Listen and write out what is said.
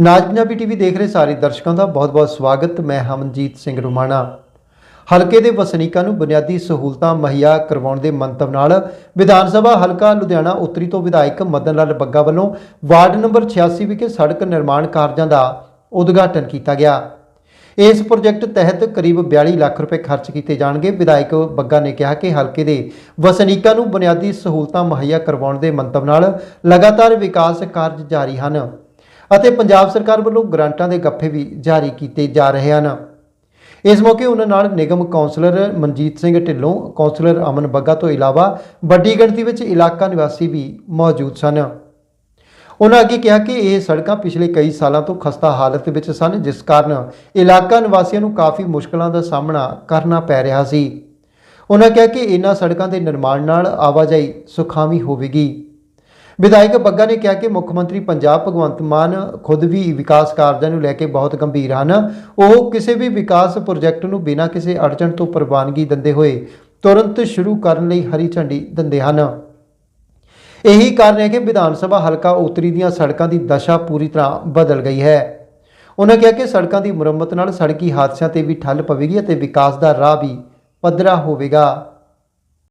ਨਾਜ Punjabi TV ਦੇਖ ਰਹੇ ਸਾਰੇ ਦਰਸ਼ਕਾਂ ਦਾ ਬਹੁਤ-ਬਹੁਤ ਸਵਾਗਤ। ਮੈਂ ਹਮਨਜੀਤ ਸਿੰਘ ਰੁਮਾਣਾ। ਹਲਕੇ ਦੇ ਵਸਨੀਕਾਂ ਨੂੰ ਬੁਨਿਆਦੀ ਸਹੂਲਤਾਂ ਮੁਹੱਈਆ ਕਰਵਾਉਣ ਦੇ ਮੰਤਵ ਨਾਲ ਵਿਧਾਨ ਸਭਾ ਹਲਕਾ ਲੁਧਿਆਣਾ ਉੱਤਰੀ ਤੋਂ ਵਿਧਾਇਕ ਮਦਨ ਲਾਲ ਬੱਗਾ ਵੱਲੋਂ ਵਾਰਡ ਨੰਬਰ 86 ਵਿਖੇ ਸੜਕ ਨਿਰਮਾਣ ਕਾਰਜਾਂ ਦਾ ਉਦਘਾਟਨ ਕੀਤਾ ਗਿਆ। ਇਸ ਪ੍ਰੋਜੈਕਟ ਤਹਿਤ ਕਰੀਬ 42 ਲੱਖ ਰੁਪਏ ਖਰਚ ਕੀਤੇ ਜਾਣਗੇ। ਵਿਧਾਇਕ ਬੱਗਾ ਨੇ ਕਿਹਾ ਕਿ ਹਲਕੇ ਦੇ ਵਸਨੀਕਾਂ ਨੂੰ ਬੁਨਿਆਦੀ ਸਹੂਲਤਾਂ ਮੁਹੱਈਆ ਕਰਵਾਉਣ ਦੇ ਮੰਤਵ ਨਾਲ ਲਗਾਤਾਰ ਵਿਕਾਸ ਕਾਰਜ ਜਾਰੀ ਹਨ। ਅਤੇ ਪੰਜਾਬ ਸਰਕਾਰ ਵੱਲੋਂ ਗ੍ਰਾਂਟਾਂ ਦੇ ਗੱਫੇ ਵੀ ਜਾਰੀ ਕੀਤੇ ਜਾ ਰਹੇ ਹਨ। ਇਸ ਮੌਕੇ ਉਹਨਾਂ ਨਾਲ ਨਿਗਮ ਕੌਂਸਲਰ ਮਨਜੀਤ ਸਿੰਘ ਢਿੱਲੋਂ, ਕੌਂਸਲਰ ਅਮਨ ਬੱਗਾ ਤੋਂ ਇਲਾਵਾ ਵੱਡੀ ਗਿਣਤੀ ਵਿੱਚ ਇਲਾਕਾ ਨਿਵਾਸੀ ਵੀ ਮੌਜੂਦ ਸਨ। ਉਹਨਾਂ ਅੱਗੇ ਕਿਹਾ ਕਿ ਇਹ ਸੜਕਾਂ ਪਿਛਲੇ ਕਈ ਸਾਲਾਂ ਤੋਂ ਖਸਤਾ ਹਾਲਤ ਵਿੱਚ ਸਨ, ਜਿਸ ਕਾਰਨ ਇਲਾਕਾ ਨਿਵਾਸੀਆਂ ਨੂੰ ਕਾਫੀ ਮੁਸ਼ਕਲਾਂ ਦਾ ਸਾਹਮਣਾ ਕਰਨਾ ਪੈ ਰਿਹਾ ਸੀ। ਉਹਨਾਂ ਕਿਹਾ ਕਿ ਇਹਨਾਂ ਸੜਕਾਂ ਦੇ ਨਿਰਮਾਣ ਨਾਲ ਆਵਾਜਾਈ ਸੁਖਾਵੀਂ ਹੋਵੇਗੀ। ਵਿਧਾਇਕ ਬੱਗਾ ਨੇ ਕਿਹਾ ਕਿ ਮੁੱਖ ਮੰਤਰੀ ਪੰਜਾਬ ਭਗਵੰਤ ਮਾਨ ਖੁਦ ਵੀ ਵਿਕਾਸ ਕਾਰਜਾਂ ਨੂੰ ਲੈ ਕੇ ਬਹੁਤ ਗੰਭੀਰ ਹਨ। ਉਹ ਕਿਸੇ ਵੀ ਵਿਕਾਸ ਪ੍ਰੋਜੈਕਟ ਨੂੰ ਬਿਨਾਂ ਕਿਸੇ ਅੜਚਣ ਤੋਂ ਪ੍ਰਵਾਨਗੀ ਦਿੰਦੇ ਹੋਏ ਤੁਰੰਤ ਸ਼ੁਰੂ ਕਰਨ ਲਈ ਹਰੀ ਝੰਡੀ ਦਿੰਦੇ ਹਨ। ਇਹੀ ਕਾਰਨ ਹੈ ਕਿ ਵਿਧਾਨ ਸਭਾ ਹਲਕਾ ਉੱਤਰੀ ਦੀਆਂ ਸੜਕਾਂ ਦੀ ਦਸ਼ਾ ਪੂਰੀ ਤਰ੍ਹਾਂ ਬਦਲ ਗਈ ਹੈ। ਉਹਨਾਂ ਕਿਹਾ ਕਿ ਸੜਕਾਂ ਦੀ ਮੁਰੰਮਤ ਨਾਲ ਸੜਕੀ ਹਾਦਸਿਆਂ ਤੇ ਵੀ ਠੱਲ ਪਵੇਗੀ ਅਤੇ ਵਿਕਾਸ ਦਾ ਰਾਹ ਵੀ ਪੱਧਰਾ ਹੋਵੇਗਾ।